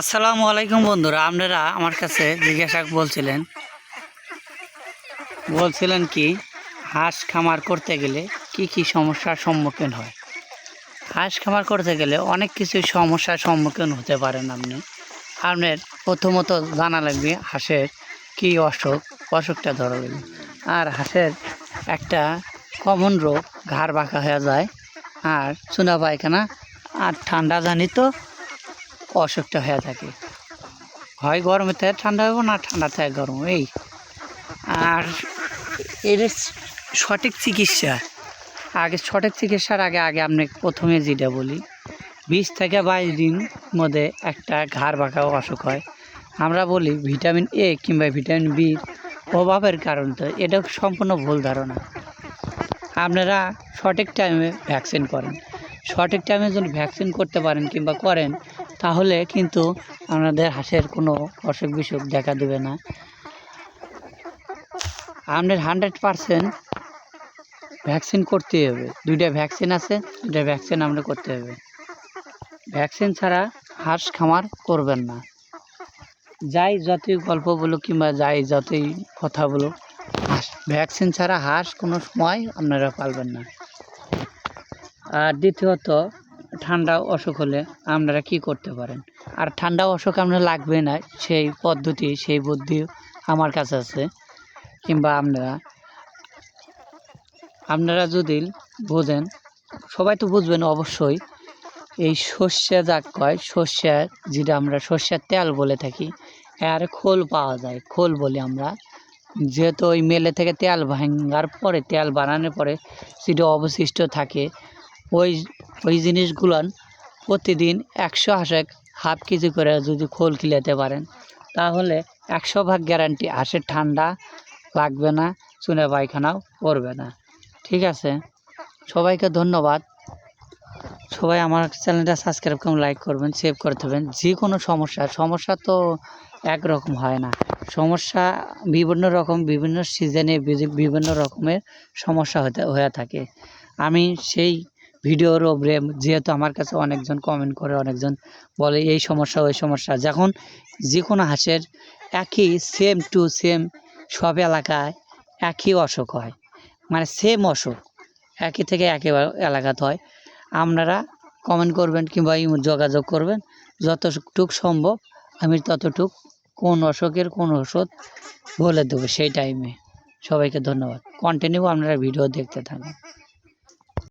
আসসালামু আলাইকুম বন্ধুরা, আপনারা আমার কাছে জিজ্ঞাসা বলছিলেন। বলছিলেন কি, হাঁস খামার করতে গেলে কি কি সমস্যার সম্মুখীন হয়? হাঁস খামার করতে গেলে অনেক কিছু সমস্যার সম্মুখীন হতে পারেন আপনি। আপনার প্রথমত জানা লাগবে হাঁসের কি অসুখ, অসুখটা ধরা লাগবে। আর হাঁসের একটা কমন রোগ, ঘাড় বাঁকা হয়ে যায়, আর চুনা পায়খানা, আর ঠান্ডা জানিত অসুখটা হয়ে থাকে। হয় গরমে থেকে ঠান্ডা হব না ঠান্ডা থেকে গরম, এই। আর এর সঠিক চিকিৎসা, আগে সঠিক চিকিৎসার আগে আগে আপনি প্রথমে যেটা বলি, বিশ থেকে বাইশ দিন মধ্যে একটা ঘাড় বাঁকা অসুখ হয়। আমরা বলি ভিটামিন এ কিংবা ভিটামিন বির অভাবের কারণে তো, এটা সম্পূর্ণ ভুল ধারণা। আপনারা সঠিক টাইমে ভ্যাকসিন করেন। সঠিক টাইমে যদি ভ্যাকসিন করতে পারেন কিংবা করেন তাহলে কিন্তু আপনাদের হাঁসের কোনো অসুখ বিসুখ দেখা দেবে না। আপনার হান্ড্রেড পারসেন্ট ভ্যাকসিন করতে হবে। দুইটা ভ্যাকসিন আছে, দুইটা ভ্যাকসিন আপনার করতে হবে। ভ্যাকসিন ছাড়া হাঁস খামার করবেন না। যাই যতই গল্প বলো কিংবা যাই যতই কথা বলো হাঁস ভ্যাকসিন ছাড়া হাঁস কোনো সময় আপনারা পালবেন না। আর দ্বিতীয়ত ঠান্ডা অসুখ হলে আপনারা কি করতে পারেন? আর ঠান্ডা অসুখ আপনার লাগবে না, সেই পদ্ধতি, সেই বুদ্ধি আমার কাছে আছে। কিংবা আপনারা আপনারা যদি বোঝেন, সবাই তো বুঝবেন অবশ্যই, এই সর্ষে যাক কয়, সর্ষে যেটা আমরা সর্ষের তেল বলে থাকি আর খোল পাওয়া যায়। খোল বলি আমরা। যেহেতু ওই মেলে থেকে তেল ভাঙার পরে, তেল বানানোর পরে, সেটা অবশিষ্ট থাকে, ওই ওই জিনিসগুলান প্রতিদিন একশো হাঁসে হাফ কেজি করে যদি খোল খিলাতে পারেন, তাহলে একশো ভাগ গ্যারান্টি, হাঁসের ঠান্ডা লাগবে না চুনে পায়খানাও করবে না। ঠিক আছে? সবাইকে ধন্যবাদ। সবাই আমার চ্যানেলটা সাবস্ক্রাইব করুন, লাইক করবেন সেভ করে দেবেন। যে কোনো সমস্যা সমস্যা তো একরকম হয় না। সমস্যা বিভিন্ন রকম, বিভিন্ন সিজনে বিভিন্ন রকমের সমস্যা হতে হয়ে থাকে। আমি সেই ভিডিওর ওপরে যেহেতু আমার কাছে অনেকজন কমেন্ট করে, অনেকজন বলে, এই সমস্যা, ওই সমস্যা। যখন যে কোনো হাঁসের একই সেম টু সেম সব এলাকায় একই অসুখ হয় মানে সেম অসুখ, একই থেকে একই এলাকাতে হয়, আপনারা কমেন্ট করবেন কিংবা যোগাযোগ করবেন। যতটুক সম্ভব আমি ততটুক কোন অসুখের কোন ওষুধ বলে দেবো সেই টাইমে সবাইকে ধন্যবাদ। কন্টিনিউ আপনারা ভিডিও দেখতে থাকুন।